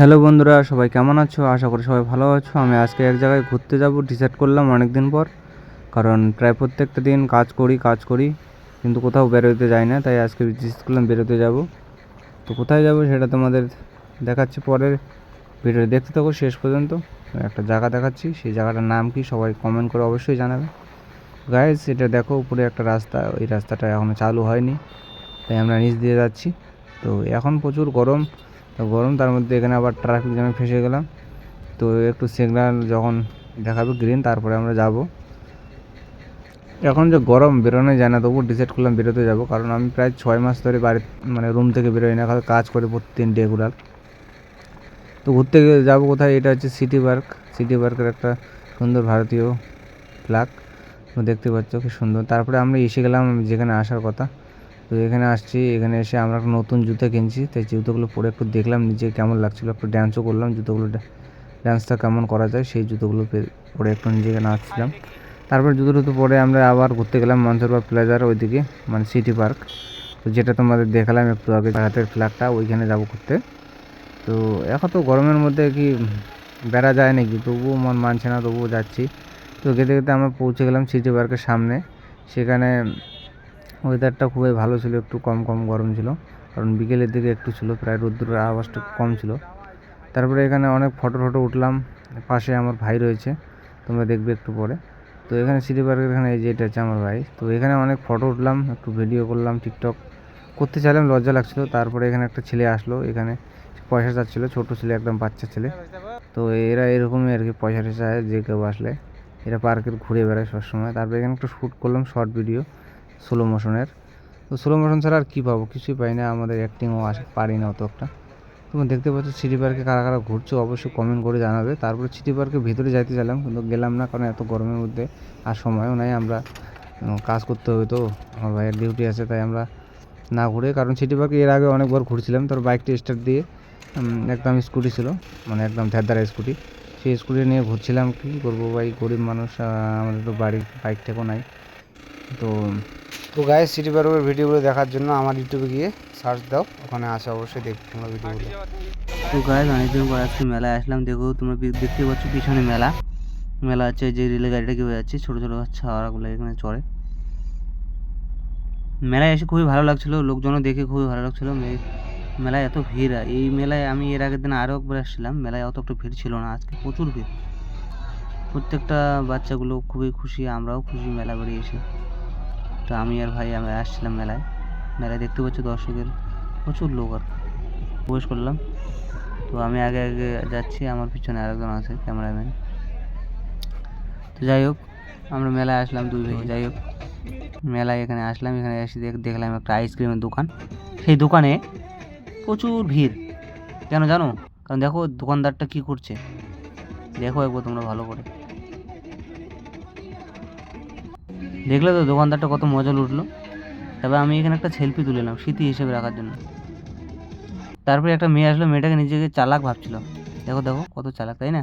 Hello বন্ধুরা, সবাই কেমন আছো? আশা করি সবাই ভালো আছো। আমি আজকে এক জায়গায় ঘুরতে যাব ডিসাইড করলাম অনেক দিন পর। কারণ প্রায় প্রত্যেকটা দিন কাজ করি কাজ করি, কিন্তু কোথাও বেরোতে যাই না, তাই আজকে ডিসাইড করলাম বেরোতে যাব। তো কোথায় যাব সেটা তোমাদের দেখাচ্ছি পরের ভিডিও দেখতে থাকো শেষ পর্যন্ত। একটা জায়গা দেখাচ্ছি, সেই জায়গাটার নাম কি সবাই কমেন্ট করে অবশ্যই জানাবে। গাইজ এটা দেখো, উপরে একটা রাস্তা, ওই রাস্তাটা এখনও চালু হয়নি, তাই আমরা নিচ দিয়ে যাচ্ছি। তো এখন প্রচুর গরম গরম, তার মধ্যে এখানে আবার ট্রাফিক জ্যামে ফেসে গেলাম। তো একটু সিগন্যাল যখন দেখাবে গ্রিন তারপরে আমরা যাব। এখন যে গরম বেরোনো যায় না, তবুও ডিসাইড করলাম বেরোতে যাব। কারণ আমি প্রায় ছয় মাস ধরে বাড়ি মানে রুম থেকে বেরোই না, খালি কাজ করে প্রতিদিন রেগুলার তো ঘুরতে যাব কোথায়? এটা হচ্ছে সিটি পার্ক সিটি পার্কের একটা সুন্দর ভারতীয় ফ্ল্যাগ দেখতে পাচ্ছ কি সুন্দর। তারপরে আমরা এসে গেলাম যেখানে আসার কথা। তো এখানে আসছি, এখানে এসে আমরা একটা নতুন জুতো কিনছি। তাই জুতোগুলো পরে একটু দেখলাম, নিজে কেমন লাগছিল, একটু ড্যান্সও করলাম। জুতোগুলো ড্যান্সটা কেমন করা যায়, সেই জুতোগুলো পরে একটু নিজেকে নাচছিলাম। তারপর জুতো টুতো পরে আমরা আবার ঘুরতে গেলাম মনসরবা প্লেজার ওইদিকে মানে সিটি পার্ক। তো যেটা তোমাদের দেখালাম একটু আগে, হাতের ফ্ল্যাগটা, ওইখানে যাব ঘুরতে। তো এখন তো গরমের মধ্যে কি বেড়া যায় নাকি? তবুও মন মানছে না, তবুও যাচ্ছি। তো গেতে গেতে আমরা পৌঁছে গেলাম সিটি পার্কের সামনে। সেখানে ওয়েদারটা খুবই ভালো ছিল, একটু কম কম গরম ছিল। কারণ বিকেলের দিকে একটু ছিল, প্রায় রোদ্দুরের আওয়াজটা কম ছিল। তারপরে এখানে অনেক ফটো ফটো উঠলাম, পাশে আমার ভাই রয়েছে, তোমরা দেখবে একটু পরে। তো এখানে সিটি পার্কের এখানে এই যে এটা হচ্ছে আমার ভাই। তো এখানে অনেক ফটো উঠলাম, একটু ভিডিও করলাম টিকটক করতে চাইলাম, লজ্জা লাগছিল। তারপরে এখানে একটা ছেলে আসলো, এখানে পয়সা চাচ্ছিলো, ছোটো ছেলে, একদম বাচ্চা ছেলে। তো এরা এরকমই আর কি পয়সা টয়সা যে কেউ আসলে, এরা পার্কের ঘুরে বেড়ায় সবসময়। তারপরে এখানে একটু শ্যুট করলাম শর্ট ভিডিও স্লো মোশনের তো স্লো মোশন ছাড়া আর কী পাবো? কিছুই পাই না, আমাদের অ্যাক্টিংও আসে পারি না অত একটা। তুমি দেখতে পাচ্ছ সিটি পার্কে কারা কারা ঘুরছো, অবশ্যই কমেন্ট করে জানাবে। তারপরে সিটি পার্কের ভিতরে যাইতে চাইলাম, কিন্তু গেলাম না, কারণ এত গরমের মধ্যে আর সময়ও নাই। আমরা কাজ করতে হবে তো, আমার ভাইয়ের ডিউটি আছে, তাই আমরা না ঘুরে, কারণ সিটি পার্কে এর আগে অনেকবার ঘুরছিলাম। তোর বাইকটি স্টার্ট দিয়ে একদম স্কুটি ছিল মানে একদম ধ্যাদারা স্কুটি সেই স্কুটি নিয়ে ঘুরছিলাম, কী করব ভাই? গরিব মানুষ আমাদের তো বাড়ির বাইক ঠেকও নাই। তো তো গায়ে সিটি পার্কের ভিডিওগুলো দেখার জন্য আমার ইউটিউবে গিয়ে সার্চ দাও ওখানে আছে অবশ্যই দেখতে তোমরা ভিডিওগুলো তো গায়ে অনেকদিন পর আজকে মেলায় আসলাম দেখো তোমরা দেখতে পাচ্ছ পিছনে মেলা। মেলা হচ্ছে যে রেলের গাড়িটা কি যাচ্ছে ছোটো ছোটো ছাওয়াগুলো এখানে চড়ে। মেলায় এসে খুবই ভালো লাগছিল লোকজনও দেখে খুবই ভালো লাগছিল। মেলায় এত ভিড় এই মেলায় আমি এর আগের দিন আরও একবার আসছিলাম মেলায় অত একটা ভিড় ছিল না আজকে প্রচুর ভিড়। প্রত্যেকটা বাচ্চাগুলো খুবই খুশি আমরাও খুশি মেলা বেরিয়ে এসে। তো আমি আর ভাই, আমরা আসছিলাম মেলায়। মেলায় দেখতে পাচ্ছি দর্শকের প্রচুর লোক আর প্রবেশ করলাম। তো আমি আগে আগে যাচ্ছি, আমার পিছনে আরেকজন আছে, ক্যামেরাম্যান। তো যাই হোক, আমরা মেলায় আসলাম দুই ভাই। যাই হোক, মেলায় এখানে আসলাম, এখানে এসে দেখ- দেখলাম একটা আইসক্রিমের দোকান। সেই দোকানে প্রচুর ভিড়। কেন জানো? কারণ দেখো দোকানদারটা কি করছে? দেখো একবার তোমরা ভালো করে। দেখলে তো দোকানদারটা কত মজা লুটলো। তবে আমি এখানে একটা সেলফি তুলে নিলাম, স্মৃতি হিসেবে রাখার জন্য। তারপরে একটা মেয়ে আসলো, মেয়েটাকে নিজেকে চালাক ভাবছিল। দেখো দেখো, কত চালাক, তাই না?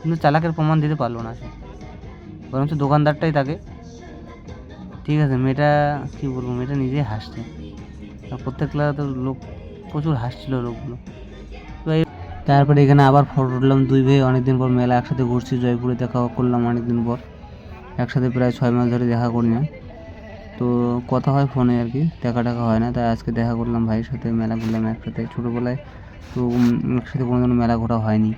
কিন্তু চালাকের প্রমাণ দিতে পারল না সে। বরঞ্চ দোকানদারটাই তাকে ঠিক আছে, মেয়েটা, কী বলব, মেয়েটা নিজেই হাসছে। প্রত্যেক তো লোক, প্রচুর হাসছিল লোকগুলো। তো এই তারপরে এখানে আবার ফটো উঠলাম দুই ভাই অনেকদিন পর মেলা একসাথে ঘুরছি, জয়পুরে দেখা করলাম অনেকদিন পর। একসাথে প্রায় ছয় মাস ধরে দেখা করি না। তো কথা হয় ফোনে আর কি, দেখা টাকা হয় না। তাই আজকে দেখা করলাম ভাইয়ের সাথে, মেলা ঘুরলাম একসাথে ছোটোবেলায়। তো একসাথে কোনোদিনও মেলা ঘোরা হয়নি।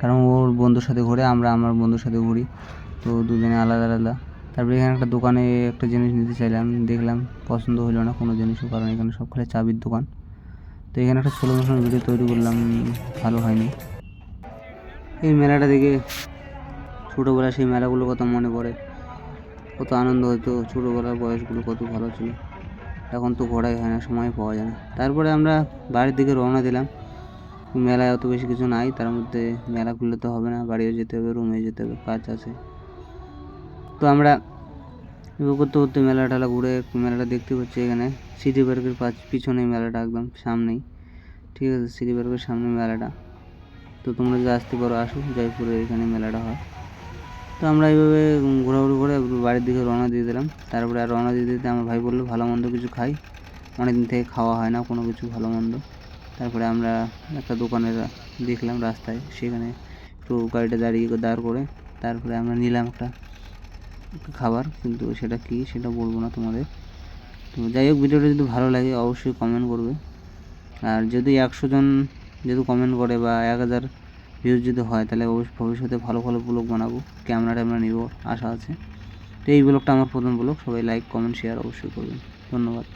কারণ ওর বন্ধুর সাথে ঘুরে, আমরা আমার বন্ধুর সাথে ঘুরি। তো দুজনে আলাদা আলাদা। তারপরে এখানে একটা দোকানে একটা জিনিস নিতে চাইলাম, দেখলাম পছন্দ হলো না কোনো জিনিসও কারণ। এখানে সব খালি চাবির দোকান। তো এখানে একটা ষোলো মাসের ভিডিও তৈরি করলাম, ভালো হয়নি। এই মেলাটা দেখে ছোটোবেলায় সেই মেলাগুলো কথা মনে পড়ে। কত আনন্দ হতো, ছোটোবেলার বয়সগুলো কত ভালো ছিল। এখন তো ঘোরাই হয় না, সময় পাওয়া যায় না। তারপরে আমরা বাড়ির দিকে রওনা দিলাম। মেলায় অত বেশি কিছু নাই, তার মধ্যে মেলা খুললে তো হবে না, বাড়িও যেতে হবে রুমে যেতে হবে, কাজ আছে। তো আমরা করতে করতে মেলা টেলা ঘুরে মেলাটা দেখতে পাচ্ছি এখানে। সিটি পার্কের পাশ পিছনে মেলাটা একদম, সামনেই। ঠিক আছে, সিটি পার্কের সামনে মেলাটা। তো তোমরা যদি আসতে পারো, আসো, জয়পুরে এখানে মেলাটা হয়। তো আমরা এইভাবে ঘোরাঘুরি করে বাড়ির দিকে রওনা দিয়ে দিলাম। তারপরে আর রওনা দিতে দিতে আমার ভাই বলল, ভালো মন্দ কিছু খাই। অনেকদিন থেকে খাওয়া হয় না কোনো কিছু, ভালো মন্দ। তারপরে আমরা একটা দোকানে দেখলাম রাস্তায়, সেখানে একটু গাড়িটা দাঁড়িয়ে দাঁড় করে তারপরে আমরা নিলাম একটা খাবার। কিন্তু সেটা কি সেটা বলব না তোমাদের। তো যাই হোক, ভিডিওটা যদি ভালো লাগে অবশ্যই কমেন্ট করবে। আর যদি একশো জন যদি কমেন্ট করে বা এক হাজার ভিউজ যদি হয়, তাহলে অবশ্যই ভবিষ্যতে ভালো ভালো ব্লগ বানাবো ক্যামেরা ট্যামেরা নিব, আশা আছে। তো এই ব্লগটা আমার প্রথম ব্লগ সবাই লাইক কমেন্ট শেয়ার অবশ্যই করবেন। ধন্যবাদ।